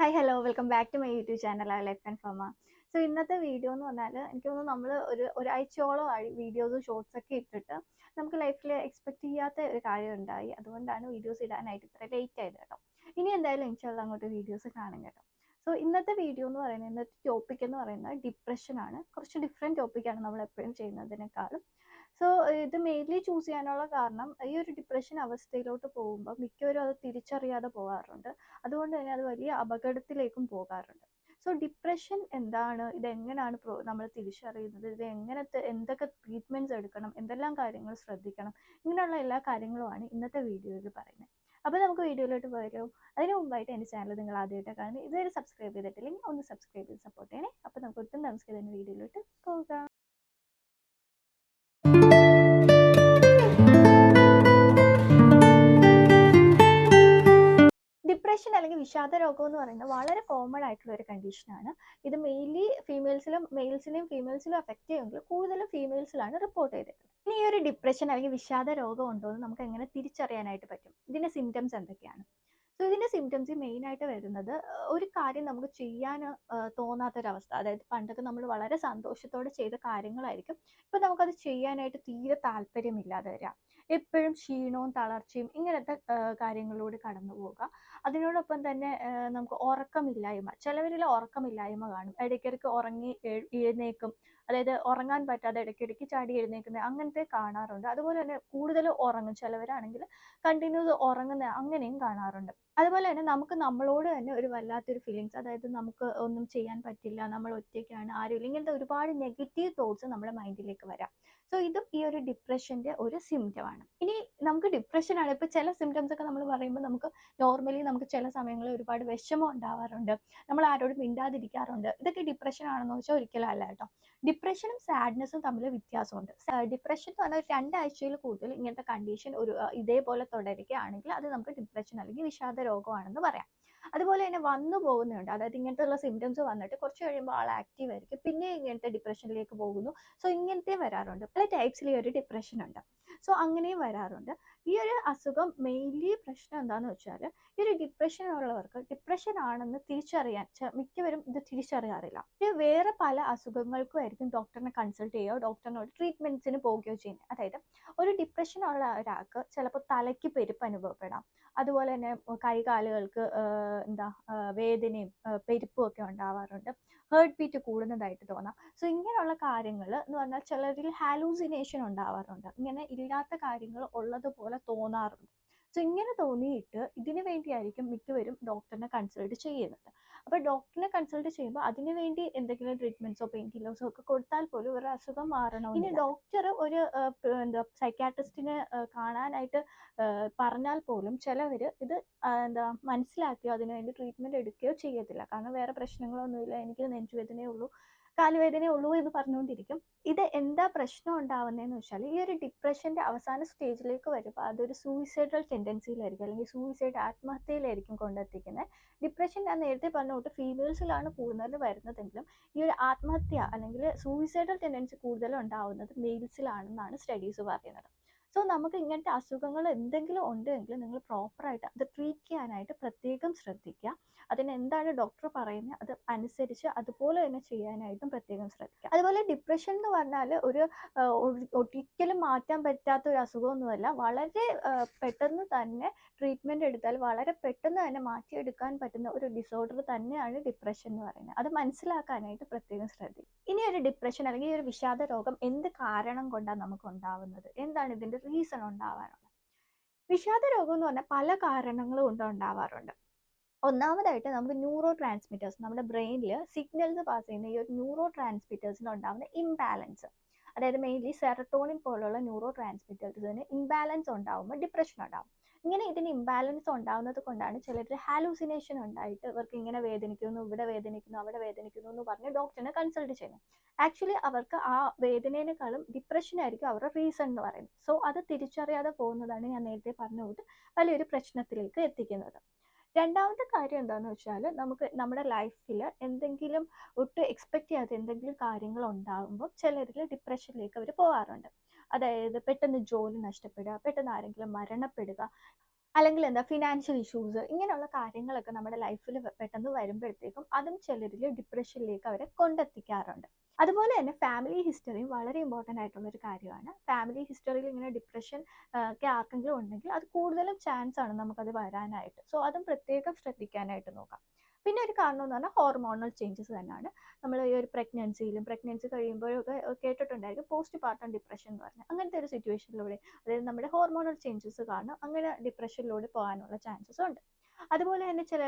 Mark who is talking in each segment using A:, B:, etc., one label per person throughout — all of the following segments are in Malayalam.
A: Hi hello welcome back to my YouTube channel ആ ലൈഫ് ആൻഡ് ഫോമ സോ ഇന്നത്തെ വീഡിയോ എന്ന് പറഞ്ഞാൽ എനിക്ക് തോന്നുന്നു നമ്മൾ ഒരു ഒരാഴ്ചയോളം ആയി വീഡിയോസ് ഷോർട്സ് ഒക്കെ ഇട്ടിട്ട് നമുക്ക് ലൈഫിൽ എക്സ്പെക്ട് ചെയ്യാത്ത ഒരു കാര്യം ഉണ്ടായി. അതുകൊണ്ടാണ് വീഡിയോസ് ഇടാനായിട്ട് ഇത്ര ലേറ്റ് ആയത് കേട്ടോ. ഇനി എന്തായാലും ഇൻഷാല്ല അങ്ങോട്ട് വീഡിയോസ് കാണും കേട്ടോ. സോ ഇന്നത്തെ വീഡിയോ എന്ന് പറയുന്നത് ഇന്നത്തെ ടോപ്പിക് എന്ന് പറയുന്നത് ഡിപ്രഷൻ ആണ്. കുറച്ച് ഡിഫറെന്റ് ടോപ്പിക്കാണ് നമ്മൾ എപ്പോഴും ചെയ്യുന്നതിനേക്കാളും. സോ ഇത് മെയിൻലി ചൂസ് ചെയ്യാനുള്ള കാരണം ഈ ഒരു ഡിപ്രഷൻ അവസ്ഥയിലോട്ട് പോകുമ്പോൾ മിക്കവരും അത് തിരിച്ചറിയാതെ പോകാറുണ്ട്. അതുകൊണ്ട് തന്നെ അത് വലിയ അപകടത്തിലേക്കും പോകാറുണ്ട്. സോ ഡിപ്രഷൻ എന്താണ്? ഇത് എങ്ങനെയാണ് നമ്മൾ തിരിച്ചറിയുന്നത്? ഇത് എങ്ങനത്തെ എന്തൊക്കെ ട്രീറ്റ്മെന്റ്സ് എടുക്കണം? എന്തെല്ലാം കാര്യങ്ങൾ ശ്രദ്ധിക്കണം? ഇങ്ങനെയുള്ള എല്ലാ കാര്യങ്ങളുമാണ് ഇന്നത്തെ വീഡിയോയിൽ പറയുന്നത്. അപ്പോൾ നമുക്ക് വീഡിയോയിലോട്ട് പോയാലോ അതിന് മുമ്പായിട്ട് എന്റെ ചാനൽ നിങ്ങൾ ആദ്യമായിട്ട് കാണുന്നത് ഇതുവരെ സബ്സ്ക്രൈബ് ചെയ്തിട്ടില്ലെങ്കിൽ ഒന്ന് സബ്സ്ക്രൈബ് ചെയ്ത് സപ്പോർട്ട് ചെയ്യണേ. അപ്പോൾ നമുക്ക് ഒട്ടും താമസിക്കാതെ തന്നെ വീഡിയോയിലോട്ട് പോകാം. ഡിപ്രഷൻ അല്ലെങ്കിൽ വിഷാദ രോഗം എന്ന് പറയുന്നത് വളരെ കോമൺ ആയിട്ടുള്ള ഒരു കണ്ടീഷനാണ് ഇത് മെയിൻലി ഫീമെയിൽസിലും മെയിൽസിനെയും ഫീമെയിൽസിലും എഫക്റ്റ് ചെയ്യുമെങ്കിലും കൂടുതലും ഫീമെയിൽസിലാണ് റിപ്പോർട്ട് ചെയ്തേക്കുന്നത് ഇനി ഈ ഒരു ഡിപ്രഷൻ അല്ലെങ്കിൽ വിഷാദ രോഗം ഉണ്ടോ എന്ന് നമുക്ക് എങ്ങനെ തിരിച്ചറിയാനായിട്ട് പറ്റും? ഇതിന്റെ സിംറ്റംസ് എന്തൊക്കെയാണ്? സോ ഇതിന്റെ സിംറ്റംസ് മെയിൻ ആയിട്ട് വരുന്നത് ഒരു കാര്യം നമുക്ക് ചെയ്യാൻ തോന്നാത്തൊരവസ്ഥ. അതായത് പണ്ടൊക്കെ നമ്മൾ വളരെ സന്തോഷത്തോടെ ചെയ്ത കാര്യങ്ങളായിരിക്കും. ഇപ്പൊ നമുക്കത് ചെയ്യാനായിട്ട് തീരെ താല്പര്യമില്ലാതെ വരിക എപ്പോഴും ക്ഷീണവും തളർച്ചയും ഇങ്ങനത്തെ കാര്യങ്ങളിലൂടെ കടന്നു പോവുക അതിനോടൊപ്പം തന്നെ നമുക്ക് ഉറക്കമില്ലായ്മ. ചിലവരിൽ ഉറക്കമില്ലായ്മ കാണും. ഇടയ്ക്കിടയ്ക്ക് ഉറങ്ങി എഴുന്നേക്കും അതായത് ഉറങ്ങാൻ പറ്റാതെ ഇടയ്ക്കിടയ്ക്ക് ചാടി എഴുന്നേൽക്കുന്ന അങ്ങനത്തെ കാണാറുണ്ട്. അതുപോലെ തന്നെ കൂടുതൽ ഉറങ്ങും. ചിലവരാണെങ്കിൽ കണ്ടിന്യൂസ് ഉറങ്ങുന്ന അങ്ങനെയും കാണാറുണ്ട്. അതുപോലെ തന്നെ നമുക്ക് നമ്മളോട് തന്നെ ഒരു വല്ലാത്തൊരു ഫീലിങ്സ് അതായത് നമുക്ക് ഒന്നും ചെയ്യാൻ പറ്റില്ല നമ്മൾ ഒറ്റയ്ക്കാണ് ആരും ഇങ്ങനത്തെ ഒരുപാട് നെഗറ്റീവ് തോട്ട്സ് നമ്മുടെ മൈൻഡിലേക്ക് വരാം. സോ ഇതും ഈ ഒരു ഡിപ്രഷന്റെ ഒരു സിംറ്റം ആണ്. ഇനി നമുക്ക് ഡിപ്രഷൻ ആണ്. ഇപ്പൊ ചില സിംറ്റംസ് ഒക്കെ നമ്മൾ പറയുമ്പോൾ നമുക്ക് നോർമലി നമുക്ക് ചില സമയങ്ങളിൽ ഒരുപാട് വിഷമം ഉണ്ടാവാറുണ്ട്. നമ്മൾ ആരോടും മിണ്ടാതിരിക്കാറുണ്ട്. ഇതൊക്കെ ഡിപ്രഷൻ ആണെന്ന് വെച്ചാൽ ഒരിക്കലും അല്ല കേട്ടോ. ഡിപ്രഷനും സാഡ്നെസ്സും തമ്മിൽ വ്യത്യാസമുണ്ട്. ഡിപ്രഷൻ എന്ന് പറഞ്ഞാൽ രണ്ടാഴ്ചയിൽ കൂടുതൽ ഇങ്ങനത്തെ കണ്ടീഷൻ ഒരു ഇതേപോലെ തുടരുകയാണെങ്കിൽ അത് നമുക്ക് ഡിപ്രഷൻ അല്ലെങ്കിൽ വിഷാദ രോഗമാണെന്ന് പറയാം. അതുപോലെ തന്നെ വന്നു പോകുന്നുണ്ട്. അതായത് ഇങ്ങനത്തെ ഉള്ള സിംറ്റംസ് വന്നിട്ട് കുറച്ച് കഴിയുമ്പോൾ ആൾ ആക്റ്റീവ് ആയിരിക്കും. പിന്നെ ഇങ്ങനത്തെ ഡിപ്രഷനിലേക്ക് പോകുന്നു. സോ ഇങ്ങനത്തെ വരാറുണ്ട്. പല ടൈപ്സിൽ ഈ ഒരു ഡിപ്രഷൻ ഉണ്ട്. സോ അങ്ങനെയും വരാറുണ്ട്. ഈ ഒരു അസുഖം മെയിൻലി പ്രശ്നം എന്താന്ന് വെച്ചാൽ ഈ ഒരു ഡിപ്രഷൻ ഉള്ളവർക്ക് ഡിപ്രഷൻ ആണെന്ന് തിരിച്ചറിയാൻ മിക്കവരും ഇത് തിരിച്ചറിയാറില്ല. വേറെ പല അസുഖങ്ങൾക്കും ആയിരിക്കും ഡോക്ടറിനെ കൺസൾട്ട് ചെയ്യുകയോ ഡോക്ടറിനോട് ട്രീറ്റ്മെന്റ്സിന് പോവുകയോ ചെയ്യുന്നത്. അതായത് ഒരു ഡിപ്രഷൻ ഉള്ള ഒരാൾക്ക് ചിലപ്പോൾ തലയ്ക്ക് പെരുപ്പ് അനുഭവപ്പെടാം. അതുപോലെ തന്നെ കൈകാലുകൾക്ക് എന്താ വേദനയും പെരുപ്പും ഒക്കെ ഉണ്ടാവാറുണ്ട്. ഹേർട്ട് ബീറ്റ് കൂടുന്നതായിട്ട് തോന്നാം. സോ ഇങ്ങനെയുള്ള കാര്യങ്ങൾ എന്ന് പറഞ്ഞാൽ ചിലരിൽ ഹാലൂസിനേഷൻ ഉണ്ടാവാറുണ്ട്. ഇങ്ങനെ ഇല്ലാത്ത കാര്യങ്ങൾ ഉള്ളതുപോലെ തോന്നാറുണ്ട്. സോ ഇങ്ങനെ തോന്നിയിട്ട് ഇതിനു വേണ്ടിയായിരിക്കും മിക്കവരും ഡോക്ടറിനെ കൺസൾട്ട് ചെയ്യുന്നത്. അപ്പോൾ ഡോക്ടറിനെ കൺസൾട്ട് ചെയ്യുമ്പോൾ അതിനു വേണ്ടി എന്തെങ്കിലും ട്രീറ്റ്മെന്റ്സോ പെയിൻ കില്ലേഴ്സോ ഒക്കെ കൊടുത്താൽ പോലും ഒരു അസുഖം മാറണം ഇനി ഡോക്ടർ ഒരു എന്താ സൈക്കാട്രിസ്റ്റിനെ കാണാനായിട്ട് പറഞ്ഞാൽ പോലും ചിലവർ ഇത് എന്താ മനസ്സിലാക്കിയോ അതിനുവേണ്ടി ട്രീറ്റ്മെന്റ് എടുക്കുകയോ ചെയ്യത്തില്ല. കാരണം വേറെ പ്രശ്നങ്ങളൊന്നുമില്ല. എനിക്ക് നെഞ്ചുവേദനയേ ഉള്ളൂ. കാലുവേദനയേ ഉള്ളൂ എന്ന് പറഞ്ഞുകൊണ്ടിരിക്കും. ഇത് എന്താ പ്രശ്നം ഉണ്ടാവുന്നതെന്ന് വെച്ചാൽ ഈ ഒരു ഡിപ്രഷന്റെ അവസാന സ്റ്റേജിലേക്ക് വരുമ്പോൾ അതൊരു സൂയിസൈഡൽ ടെൻഡൻസിയിലായിരിക്കും അല്ലെങ്കിൽ സൂയിസൈഡ് ആത്മഹത്യയിലായിരിക്കും കൊണ്ടെത്തിക്കുന്നത്. ഡിപ്രഷൻ ഞാൻ നേരത്തെ പറഞ്ഞ തൊട്ട് ഫീമെയിൽസിലാണ് കൂടുതൽ വരുന്നതെങ്കിലും ഈ ഒരു ആത്മഹത്യ അല്ലെങ്കിൽ സൂയിസൈഡൽ ടെൻഡൻസി കൂടുതൽ ഉണ്ടാവുന്നത് മെയിൽസിലാണെന്നാണ് സ്റ്റഡീസ് പറയുന്നത്. സോ നമുക്ക് ഇങ്ങനത്തെ അസുഖങ്ങൾ എന്തെങ്കിലും ഉണ്ടെങ്കിൽ നിങ്ങൾ പ്രോപ്പറായിട്ട് അത് ട്രീറ്റ് ചെയ്യാനായിട്ട് പ്രത്യേകം ശ്രദ്ധിക്കുക. അതിന് എന്താണ് ഡോക്ടർ പറയുന്നത്? അത് അനുസരിച്ച് അതുപോലെ തന്നെ ചെയ്യാനായിട്ടും പ്രത്യേകം ശ്രദ്ധിക്കുക. അതുപോലെ ഡിപ്രഷൻ എന്ന് പറഞ്ഞാൽ ഒരു ഒരിക്കലും മാറ്റാൻ പറ്റാത്ത ഒരു അസുഖമൊന്നുമല്ല. വളരെ പെട്ടെന്ന് തന്നെ ട്രീറ്റ്മെന്റ് എടുത്താൽ വളരെ പെട്ടെന്ന് തന്നെ മാറ്റിയെടുക്കാൻ പറ്റുന്ന ഒരു ഡിസോർഡർ തന്നെയാണ് ഡിപ്രഷൻ എന്ന് പറയുന്നത്. അത് മനസ്സിലാക്കാനായിട്ട് പ്രത്യേകം ശ്രദ്ധിക്കുക. ഇനി ഒരു ഡിപ്രഷൻ അല്ലെങ്കിൽ ഒരു വിഷാദ രോഗം എന്ത് കാരണം കൊണ്ടാണ് നമുക്ക് ഉണ്ടാവുന്നത്? എന്താണ് ഇതിന്റെ റീസൺ ഉണ്ടാവാറുണ്ട്. വിഷാദ രോഗം എന്ന് പറഞ്ഞാൽ പല കാരണങ്ങളും കൊണ്ട് ഉണ്ടാവാറുണ്ട്. ഒന്നാമതായിട്ട് നമുക്ക് ന്യൂറോ ട്രാൻസ്മിറ്റേഴ്സ് നമ്മുടെ ബ്രെയിനിൽ സിഗ്നൽസ് പാസ് ചെയ്യുന്ന ഈ ഒരു ന്യൂറോ ട്രാൻസ്മിറ്റേഴ്സിന് ഉണ്ടാകുന്ന ഇംബാലൻസ് അതായത് മെയിൻലി സെറട്ടോണിൻ പോലുള്ള ന്യൂറോ ട്രാൻസ്മിറ്റേഴ്സിന് ഇംബാലൻസ് ഉണ്ടാവുമ്പോൾ ഡിപ്രഷൻ ഉണ്ടാവും. ഇങ്ങനെ ഇതിന് ഇംബാലൻസ് ഉണ്ടാവുന്നത് കൊണ്ടാണ് ചിലർ ഹാലൂസിനേഷൻ ഉണ്ടായിട്ട് ഇവർക്ക് ഇങ്ങനെ വേദനിക്കുന്നു ഇവിടെ വേദനിക്കുന്നു അവിടെ വേദനിക്കുന്നു എന്ന് പറഞ്ഞ് ഡോക്ടറിനെ കൺസൾട്ട് ചെയ്യുന്നു. ആക്ച്വലി അവർക്ക് ആ വേദനേനേക്കാളും ഡിപ്രഷൻ ആയിരിക്കും അവരുടെ റീസൺ എന്ന് പറയുന്നത്. സോ അത് തിരിച്ചറിയാതെ പോകുന്നതാണ് ഞാൻ നേരത്തെ പറഞ്ഞുകൊണ്ട് വലിയൊരു പ്രശ്നത്തിലേക്ക് എത്തിക്കുന്നത്. രണ്ടാമത്തെ കാര്യം എന്താണെന്ന് വെച്ചാൽ നമുക്ക് നമ്മുടെ ലൈഫിൽ എന്തെങ്കിലും ഒട്ടും എക്സ്പെക്ട് ചെയ്യാത്ത എന്തെങ്കിലും കാര്യങ്ങൾ ഉണ്ടാകുമ്പോൾ ചിലരിൽ ഡിപ്രഷനിലേക്ക് അവർ പോകാറുണ്ട് അതായത് പെട്ടെന്ന് ജോലി നഷ്ടപ്പെടുക പെട്ടെന്ന് ആരെങ്കിലും മരണപ്പെടുക അല്ലെങ്കിൽ എന്താ ഫിനാൻഷ്യൽ ഇഷ്യൂസ് ഇങ്ങനെയുള്ള കാര്യങ്ങളൊക്കെ നമ്മുടെ ലൈഫിൽ പെട്ടെന്ന് വരുമ്പോഴത്തേക്കും അതും ചിലരിൽ ഡിപ്രഷനിലേക്ക് അവരെ കൊണ്ടെത്തിക്കാറുണ്ട്. അതുപോലെ തന്നെ ഫാമിലി ഹിസ്റ്ററിയും വളരെ ഇമ്പോർട്ടന്റ് ആയിട്ടുള്ള ഒരു കാര്യമാണ് ഫാമിലി ഹിസ്റ്ററിയിൽ ഇങ്ങനെ ഡിപ്രഷൻ ഒക്കെ ആർക്കെങ്കിലും ഉണ്ടെങ്കിൽ അത് കൂടുതലും ചാൻസ് ആണ് നമുക്കത് വരാനായിട്ട്. സോ അതും പ്രത്യേകം ശ്രദ്ധിക്കാനായിട്ട് നോക്കാം. പിന്നെ ഒരു കാരണം എന്ന് പറഞ്ഞാൽ ഹോർമോണൽ ചേഞ്ചസ് തന്നെയാണ്. നമ്മൾ ഈ ഒരു പ്രഗ്നൻസിയിലും പ്രഗ്നൻസി കഴിയുമ്പോഴൊക്കെ കേട്ടിട്ടുണ്ടായിരിക്കും പോസ്റ്റ് പാർട്ടം ഡിപ്രഷൻ എന്ന് പറഞ്ഞാൽ. അങ്ങനത്തെ ഒരു സിറ്റുവേഷനിലൂടെ അതായത് നമ്മുടെ ഹോർമോണൽ ചേഞ്ചസ് കാരണം അങ്ങനെ ഡിപ്രഷനിലൂടെ പോകാനുള്ള ചാൻസസ് ഉണ്ട്. അതുപോലെ തന്നെ ചില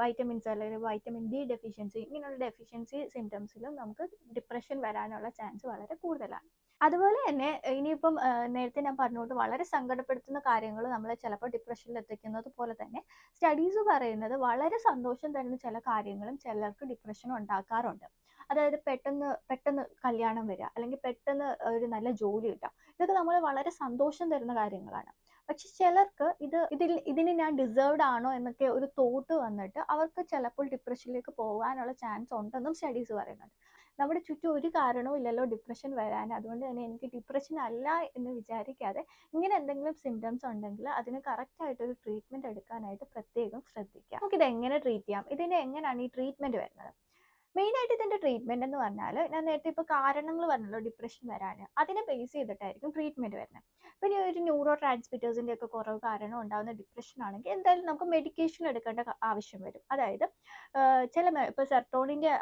A: വൈറ്റമിൻസ് അല്ലെങ്കിൽ വൈറ്റമിൻ ഡി ഡെഫിഷ്യൻസി ഇങ്ങനെയുള്ള ഡെഫിഷ്യൻസി സിംറ്റംസിലും നമുക്ക് ഡിപ്രഷൻ വരാനുള്ള ചാൻസ് വളരെ കൂടുതലാണ്. അതുപോലെ തന്നെ ഇനിയിപ്പം നേരത്തെ ഞാൻ പറഞ്ഞുകൊണ്ട് വളരെ സങ്കടപ്പെടുത്തുന്ന കാര്യങ്ങൾ നമ്മളെ ചിലപ്പോൾ ഡിപ്രഷനിൽ എത്തിക്കുന്നത് പോലെ തന്നെ സ്റ്റഡീസ് പറയുന്നത് വളരെ സന്തോഷം തരുന്ന ചില കാര്യങ്ങളും ചിലർക്ക് ഡിപ്രഷൻ ഉണ്ടാക്കാറുണ്ട്. അതായത് പെട്ടെന്ന് പെട്ടെന്ന് കല്യാണം വരിക അല്ലെങ്കിൽ പെട്ടെന്ന് ഒരു നല്ല ജോലി കിട്ടുക. ഇതൊക്കെ നമ്മൾ വളരെ സന്തോഷം തരുന്ന കാര്യങ്ങളാണ്. പക്ഷെ ചിലർക്ക് ഇത് ഇതിൽ ഇതിന് ഞാൻ ഡിസേർവ്ഡ് ആണോ എന്നൊക്കെ ഒരു തോട്ട് വന്നിട്ട് അവർക്ക് ചിലപ്പോൾ ഡിപ്രഷനിലേക്ക് പോകാനുള്ള ചാൻസ് ഉണ്ടെന്നും സ്റ്റഡീസ് പറയുന്നുണ്ട്. നമ്മുടെ ചുറ്റും ഒരു കാരണവും ഇല്ലല്ലോ ഡിപ്രഷൻ വരാൻ. അതുകൊണ്ട് തന്നെ എനിക്ക് ഡിപ്രഷൻ അല്ല എന്ന് വിചാരിക്കാതെ ഇങ്ങനെ എന്തെങ്കിലും സിംറ്റംസ് ഉണ്ടെങ്കിൽ അതിന് കറക്റ്റ് ആയിട്ട് ഒരു ട്രീറ്റ്മെന്റ് എടുക്കാനായിട്ട് പ്രത്യേകം ശ്രദ്ധിക്കാം നമുക്ക് ഇത് എങ്ങനെ ട്രീറ്റ് ചെയ്യാം? ഇതിന് എങ്ങനെയാണ് ഈ ട്രീറ്റ്മെന്റ് വരുന്നത്? മെയിനായിട്ട് ഇതിന്റെ ട്രീറ്റ്മെന്റ് എന്ന് പറഞ്ഞാൽ ഞാൻ നേരത്തെ ഇപ്പോൾ കാരണങ്ങൾ പറഞ്ഞല്ലോ ഡിപ്രഷൻ വരാൻ അതിനെ ബേസ് ചെയ്തിട്ടായിരിക്കും ട്രീറ്റ്മെന്റ് വരുന്നത് പിന്നെ ഒരു ന്യൂറോ ട്രാൻസ്മിറ്റേഴ്സിന്റെ ഒക്കെ കുറവ് കാരണം ഉണ്ടാകുന്ന ഡിപ്രഷൻ ആണെങ്കിൽ എന്തായാലും നമുക്ക് മെഡിക്കേഷൻ എടുക്കേണ്ട ആവശ്യം വരും. അതായത് ചില ഇപ്പോൾ സെർട്ടോണിന്റെ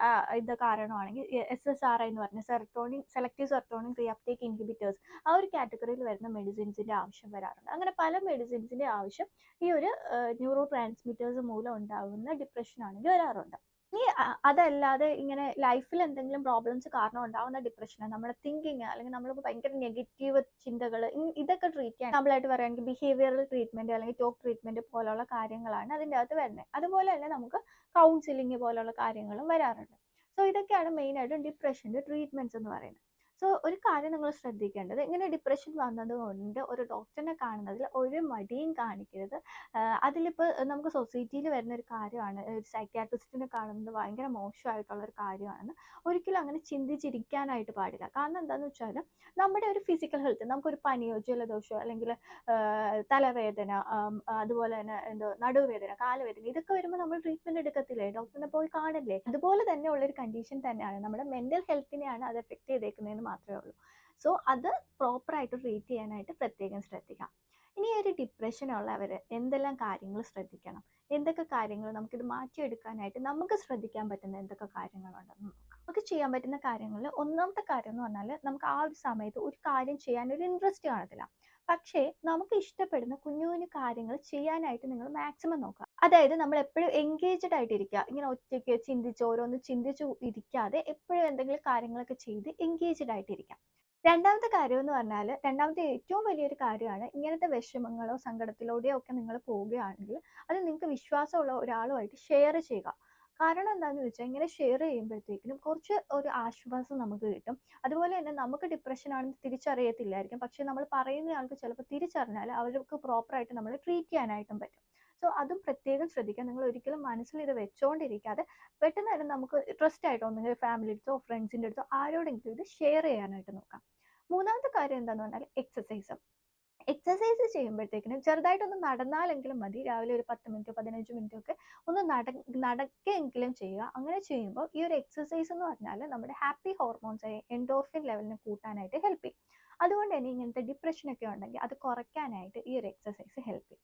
A: ഇത് കാരണമാണെങ്കിൽ എസ് എസ് ആർ ഐ എന്ന് പറഞ്ഞ സെർട്ടോണിൻ സെലക്റ്റീവ് സെർട്ടോണിൻ റിയാപ്റ്റേക്ക് ഇൻഹിബിറ്റേഴ്സ് ആ ഒരു കാറ്റഗറിയിൽ വരുന്ന മെഡിസിൻസിന്റെ ആവശ്യം വരാറുണ്ട്. അങ്ങനെ പല മെഡിസിൻസിന്റെ ആവശ്യം ഈ ഒരു ന്യൂറോ ട്രാൻസ്മിറ്റേഴ്സ് മൂലം ഉണ്ടാകുന്ന ഡിപ്രഷൻ ആണെങ്കിൽ വരാറുണ്ട്. ഇനി അതല്ലാതെ ഇങ്ങനെ ലൈഫിൽ എന്തെങ്കിലും പ്രോബ്ലംസ് കാരണം ഉണ്ടാകുന്ന ഡിപ്രഷൻ നമ്മുടെ തിങ്കിങ് അല്ലെങ്കിൽ നമ്മൾ ഭയങ്കര നെഗറ്റീവ് ചിന്തകൾ ഇതൊക്കെ ട്രീറ്റ് ചെയ്യാൻ നമ്മളായിട്ട് പറയുകയാണെങ്കിൽ ബിഹേവിയറൽ ട്രീറ്റ്മെന്റ് അല്ലെങ്കിൽ ടോക്ക് ട്രീറ്റ്മെന്റ് പോലുള്ള കാര്യങ്ങളാണ് അതിന്റെ അകത്ത് വരുന്നത്. അതുപോലെ തന്നെ നമുക്ക് കൗൺസിലിംഗ് പോലുള്ള കാര്യങ്ങളും വരാറുണ്ട്. സോ ഇതൊക്കെയാണ് മെയിൻ ഡിപ്രഷന്റെ ട്രീറ്റ്മെന്റ്സ് എന്ന് പറയുന്നത്. സോ ഒരു കാര്യം നിങ്ങൾ ശ്രദ്ധിക്കേണ്ടത് ഇങ്ങനെ ഡിപ്രഷൻ വന്നത് കൊണ്ട് ഒരു ഡോക്ടറിനെ കാണുന്നതിൽ ഒരു മടിയും കാണിക്കരുത്. അതിലിപ്പോൾ നമുക്ക് സൊസൈറ്റിയിൽ വരുന്ന ഒരു കാര്യമാണ് ഒരു സൈക്യാട്രിസ്റ്റിനെ കാണുന്നത് ഭയങ്കര മോശമായിട്ടുള്ള ഒരു കാര്യമാണെന്ന് ഒരിക്കലും അങ്ങനെ ചിന്തിച്ചിരിക്കാനായിട്ട് പാടില്ല. കാരണം എന്താണെന്ന് വെച്ചാൽ നമ്മുടെ ഒരു ഫിസിക്കൽ ഹെൽത്ത് നമുക്കൊരു പനിയോ ജലദോഷമോ അല്ലെങ്കിൽ തലവേദന അതുപോലെ തന്നെ എന്തോ നടുവേദന കാലുവേദന ഇതൊക്കെ വരുമ്പോൾ നമ്മൾ ട്രീറ്റ്മെന്റ് എടുക്കത്തില്ലേ? ഡോക്ടറിനെ പോയി കാണില്ലേ? അതുപോലെ തന്നെ ഉള്ളൊരു കണ്ടീഷൻ തന്നെയാണ് നമ്മുടെ മെന്റൽ ഹെൽത്തിനെയാണ് അത് എഫക്ട് ചെയ്തേക്കുന്നതെന്ന് മാത്രമേ ഉള്ളൂ. സോ അത് പ്രോപ്പറായിട്ട് ട്രീറ്റ് ചെയ്യാനായിട്ട് പ്രത്യേകം ശ്രദ്ധിക്കാം ഇനി ഒരു ഡിപ്രഷൻ ഉള്ളവർ എന്തെല്ലാം കാര്യങ്ങൾ ശ്രദ്ധിക്കണം? എന്തൊക്കെ കാര്യങ്ങൾ നമുക്കിത് മാറ്റിയെടുക്കാനായിട്ട് നമുക്ക് ശ്രദ്ധിക്കാൻ പറ്റുന്ന എന്തൊക്കെ കാര്യങ്ങളുണ്ടെന്ന് നോക്കാം. നമുക്ക് ചെയ്യാൻ പറ്റുന്ന കാര്യങ്ങളിൽ ഒന്നാമത്തെ കാര്യം എന്ന് പറഞ്ഞാൽ നമുക്ക് ആ ഒരു സമയത്ത് ഒരു കാര്യം ചെയ്യാൻ ഒരു ഇൻട്രസ്റ്റ് കാണത്തില്ല. പക്ഷേ നമുക്ക് ഇഷ്ടപ്പെടുന്ന കുഞ്ഞു കുഞ്ഞു കാര്യങ്ങൾ ചെയ്യാനായിട്ട് നിങ്ങൾ മാക്സിമം നോക്കുക. അതായത് നമ്മൾ എപ്പോഴും എൻഗേജ്ഡ് ആയിട്ട് ഇരിക്കുക ഇങ്ങനെ ഒറ്റയ്ക്ക് ചിന്തിച്ച് ഓരോന്ന് ചിന്തിച്ചു ഇരിക്കാതെ എപ്പോഴും എന്തെങ്കിലും കാര്യങ്ങളൊക്കെ ചെയ്ത് എൻഗേജ്ഡ് ആയിട്ട് ഇരിക്കാം രണ്ടാമത്തെ കാര്യം എന്ന് പറഞ്ഞാൽ രണ്ടാമത്തെ ഏറ്റവും വലിയൊരു കാര്യമാണ് ഇങ്ങനത്തെ വിഷമങ്ങളോ സങ്കടത്തിലൂടെയോ ഒക്കെ നിങ്ങൾ പോവുകയാണെങ്കിൽ അത് നിങ്ങൾക്ക് വിശ്വാസമുള്ള ഒരാളുമായിട്ട് ഷെയർ ചെയ്യുക. കാരണം എന്താണെന്ന് വെച്ചാൽ ഇങ്ങനെ ഷെയർ ചെയ്യുമ്പോഴത്തേക്കിനും കുറച്ച് ഒരു ആശ്വാസം നമുക്ക് കിട്ടും. അതുപോലെ തന്നെ നമുക്ക് ഡിപ്രഷൻ ആണെന്ന് തിരിച്ചറിയത്തില്ലായിരിക്കും. പക്ഷെ നമ്മൾ പറയുന്ന ആൾക്ക് ചിലപ്പോൾ തിരിച്ചറിഞ്ഞാൽ അവർക്ക് പ്രോപ്പറായിട്ട് നമ്മൾ ട്രീറ്റ് ചെയ്യാനായിട്ടും പറ്റും. സോ അതും പ്രത്യേകം ശ്രദ്ധിക്കുക. നിങ്ങൾ ഒരിക്കലും മനസ്സിൽ ഇത് വെച്ചോണ്ടിരിക്കാതെ പെട്ടെന്ന് തന്നെ നമുക്ക് ട്രസ്റ്റ് ആയിട്ടോ ഒന്നെങ്കിൽ ഫാമിലി അടുത്തോ ഫ്രണ്ട്സിന്റെ അടുത്തോ ആരോടെങ്കിലും ഇത് ഷെയർ ചെയ്യാനായിട്ട് നോക്കാം. മൂന്നാമത്തെ കാര്യം എന്താന്ന് പറഞ്ഞാൽ എക്സസൈസ് എക്സസൈസ് ചെയ്യുമ്പോഴത്തേക്കിനും ചെറുതായിട്ടൊന്ന് നടന്നാലെങ്കിലും മതി. രാവിലെ ഒരു പത്ത് മിനിറ്റ് പതിനഞ്ച് മിനിറ്റ് ഒക്കെ ഒന്ന് നട നടക്കെങ്കിലും ചെയ്യുക. അങ്ങനെ ചെയ്യുമ്പോൾ ഈ ഒരു എക്സസൈസ് എന്ന് പറഞ്ഞാൽ നമ്മുടെ ഹാപ്പി ഹോർമോൺസ് എൻഡോർഫിൻ ലെവലിനെ കൂട്ടാനായിട്ട് ഹെൽപ്പ് ചെയ്യും. അതുകൊണ്ട് തന്നെ ഇങ്ങനത്തെ ഡിപ്രഷൻ ഒക്കെ ഉണ്ടെങ്കിൽ അത് കുറയ്ക്കാനായിട്ട് ഈ ഒരു എക്സസൈസ് ഹെൽപ്പ് ചെയ്യും.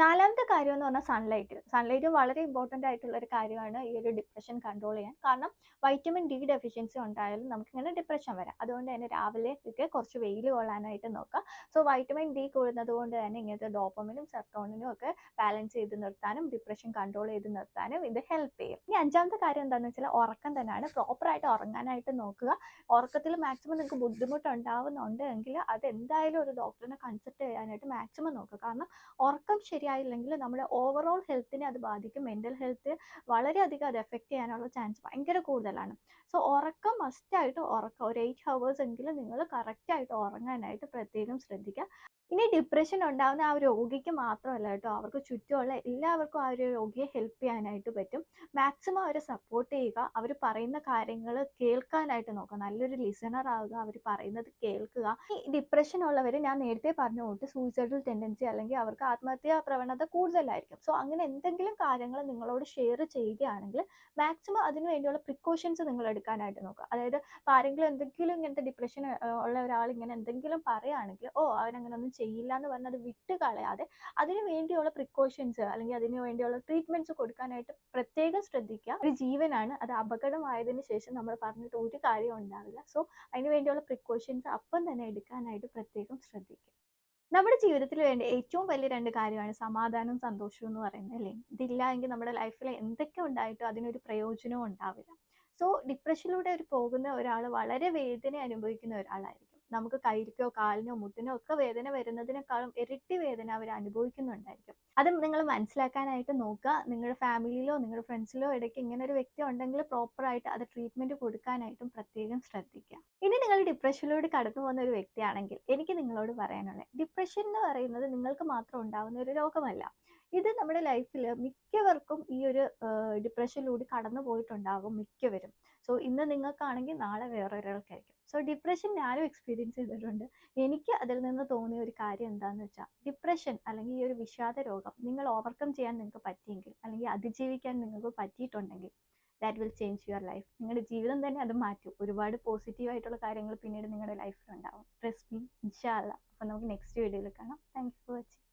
A: നാലാമത്തെ കാര്യം എന്ന് പറഞ്ഞാൽ സൺലൈറ്റ് സൺലൈറ്റ് വളരെ ഇമ്പോർട്ടന്റ് ആയിട്ടുള്ള ഒരു കാര്യമാണ് ഈ ഒരു ഡിപ്രഷൻ കൺട്രോൾ ചെയ്യാൻ. കാരണം വൈറ്റമിൻ ഡി ഡെഫിഷ്യൻസി ഉണ്ടായാലും നമുക്കിങ്ങനെ ഡിപ്രഷൻ വരാം. അതുകൊണ്ട് തന്നെ രാവിലെ ഒക്കെ കുറച്ച് വെയിൽ കൊള്ളാനായിട്ട് നോക്കുക. സോ വൈറ്റമിൻ ഡി കൂടുന്നത് കൊണ്ട് തന്നെ ഇങ്ങനത്തെ ഡോപ്പമിനും സെർട്ടോണിനും ഒക്കെ ബാലൻസ് ചെയ്ത് നിർത്താനും ഡിപ്രഷൻ കൺട്രോൾ ചെയ്ത് നിർത്താനും ഇത് ഹെൽപ്പ് ചെയ്യും. ഇനി അഞ്ചാമത്തെ കാര്യം എന്താണെന്ന് വെച്ചാൽ ഉറക്കം തന്നെയാണ്. പ്രോപ്പറായിട്ട് ഉറങ്ങാനായിട്ട് നോക്കുക. ഉറക്കത്തിൽ മാക്സിമം നിങ്ങൾക്ക് ബുദ്ധിമുട്ടുണ്ടാവുന്നുണ്ട് എങ്കിൽ അത് എന്തായാലും ഒരു ഡോക്ടറിനെ കൺസൾട്ട് ചെയ്യാനായിട്ട് മാക്സിമം നോക്കുക. കാരണം ഉറക്കം ശരിയായില്ലെങ്കിൽ നമ്മുടെ ഓവറോൾ ഹെൽത്തിനെ അത് ബാധിക്കും. മെന്റൽ ഹെൽത്ത് വളരെയധികം അത് എഫക്റ്റ് ചെയ്യാനുള്ള ചാൻസ് ഭയങ്കര കൂടുതലാണ്. സോ ഉറക്കം മസ്റ്റായിട്ട് ഉറക്കം. ഒരു എയ്റ്റ് ഹവേഴ്സ് എങ്കിലും നിങ്ങൾ കറക്റ്റായിട്ട് ഉറങ്ങാനായിട്ട് പ്രത്യേകം ശ്രദ്ധിക്കുക. ഇനി ഡിപ്രഷൻ ഉണ്ടാവുന്ന ആ രോഗിക്ക് മാത്രമല്ല കേട്ടോ. അവർക്ക് ചുറ്റുമുള്ള എല്ലാവർക്കും ആ ഒരു രോഗിയെ ഹെൽപ്പ് ചെയ്യാനായിട്ട് പറ്റും. മാക്സിമം അവരെ സപ്പോർട്ട് ചെയ്യുക അവർ പറയുന്ന കാര്യങ്ങൾ കേൾക്കാനായിട്ട് നോക്കുക. നല്ലൊരു ലിസണർ ആവുക അവർ പറയുന്നത് കേൾക്കുക. ഈ ഡിപ്രഷൻ ഉള്ളവർ ഞാൻ നേരത്തെ പറഞ്ഞ തൊട്ട് സൂയിസൈഡൽ ടെൻഡൻസി അല്ലെങ്കിൽ അവർക്ക് ആത്മഹത്യാ പ്രവണത കൂടുതലായിരിക്കും. സോ അങ്ങനെ എന്തെങ്കിലും കാര്യങ്ങൾ നിങ്ങളോട് ഷെയർ ചെയ്യുകയാണെങ്കിൽ മാക്സിമം അതിന് വേണ്ടിയുള്ള പ്രിക്കോഷൻസ് നിങ്ങൾ എടുക്കാനായിട്ട് നോക്കുക. അതായത് ആരെങ്കിലും എന്തെങ്കിലും ഇങ്ങനത്തെ ഡിപ്രഷൻ ഉള്ള ഒരാൾ ഇങ്ങനെ എന്തെങ്കിലും പറയുകയാണെങ്കിൽ ഓ അവനങ്ങനെ ഒന്നും ചെയ്യില്ല എന്ന് പറഞ്ഞ് അത് വിട്ട് കളയാതെ അതിന് വേണ്ടിയുള്ള പ്രിക്കോഷൻസ് അല്ലെങ്കിൽ അതിന് വേണ്ടിയുള്ള ട്രീറ്റ്മെന്റ്സ് കൊടുക്കാനായിട്ട് പ്രത്യേകം ശ്രദ്ധിക്കുക. ഒരു ജീവനാണ് അത് അപകടമായതിനു ശേഷം നമ്മൾ പറഞ്ഞിട്ട് ഒരു കാര്യം ഉണ്ടാവില്ല. സോ അതിന് വേണ്ടിയുള്ള പ്രിക്കോഷൻസ് അപ്പം തന്നെ എടുക്കാനായിട്ട് പ്രത്യേകം ശ്രദ്ധിക്കുക. നമ്മുടെ ജീവിതത്തിൽ വേണ്ട ഏറ്റവും വലിയ രണ്ട് കാര്യമാണ് സമാധാനവും സന്തോഷവും എന്ന് പറയുന്നത് അല്ലേ? ഇതില്ല എങ്കിൽ നമ്മുടെ ലൈഫിൽ എന്തൊക്കെ ഉണ്ടായിട്ടും അതിനൊരു പ്രയോജനവും ഉണ്ടാവില്ല. സോ ഡിപ്രഷനിലൂടെ ഒരു പോകുന്ന ഒരാൾ വളരെ വേദന അനുഭവിക്കുന്ന ഒരാളായിരിക്കും. നമുക്ക് കൈക്കോ കാലിനോ മുട്ടിനോ ഒക്കെ വേദന വരുന്നതിനേക്കാളും ഇരട്ടി വേദന അവർ അനുഭവിക്കുന്നുണ്ടായിരിക്കും. അത് നിങ്ങൾ മനസ്സിലാക്കാനായിട്ട് നോക്കുക. നിങ്ങളുടെ ഫാമിലിയിലോ നിങ്ങളുടെ ഫ്രണ്ട്സിലോ ഇടയ്ക്ക് ഇങ്ങനെ ഒരു വ്യക്തി ഉണ്ടെങ്കിൽ പ്രോപ്പറായിട്ട് അത് ട്രീറ്റ്മെന്റ് കൊടുക്കാനായിട്ടും പ്രത്യേകം ശ്രദ്ധിക്കുക. ഇനി നിങ്ങൾ ഡിപ്രഷനിലൂടെ കടന്നു പോകുന്ന ഒരു വ്യക്തിയാണെങ്കിൽ എനിക്ക് നിങ്ങളോട് പറയാനുള്ളത് ഡിപ്രഷൻ എന്ന് പറയുന്നത് നിങ്ങൾക്ക് മാത്രം ഉണ്ടാകുന്ന ഒരു രോഗമല്ല. ഇത് നമ്മുടെ ലൈഫിൽ മിക്കവർക്കും ഈ ഒരു ഡിപ്രഷനിലൂടെ കടന്നു പോയിട്ടുണ്ടാകും മിക്കവരും. സോ ഇന്ന് നിങ്ങൾക്കാണെങ്കിൽ നാളെ വേറെ വേറൊരാൾക്കായിരിക്കും സോ ഡിപ്രഷൻ ഞാനും എക്സ്പീരിയൻസ് ചെയ്തിട്ടുണ്ട്. എനിക്ക് അതിൽ നിന്ന് തോന്നിയ ഒരു കാര്യം എന്താണെന്ന് വെച്ചാൽ ഡിപ്രഷൻ അല്ലെങ്കിൽ ഈ ഒരു വിഷാദ രോഗം നിങ്ങൾ ഓവർകം ചെയ്യാൻ നിങ്ങൾക്ക് പറ്റിയെങ്കിൽ അല്ലെങ്കിൽ അതിജീവിക്കാൻ നിങ്ങൾക്ക് പറ്റിയിട്ടുണ്ടെങ്കിൽ that will change your life നിങ്ങളുടെ ജീവിതം തന്നെ അത് മാറ്റും. ഒരുപാട് പോസിറ്റീവ് ആയിട്ടുള്ള കാര്യങ്ങൾ പിന്നീട് നിങ്ങളുടെ ലൈഫിൽ ഉണ്ടാവും. ട്രസ്റ്റ് മീ ഇൻഷാല്ല അപ്പോൾ നമുക്ക് നെക്സ്റ്റ് വീഡിയോയിൽ കാണാം. Thank you for watching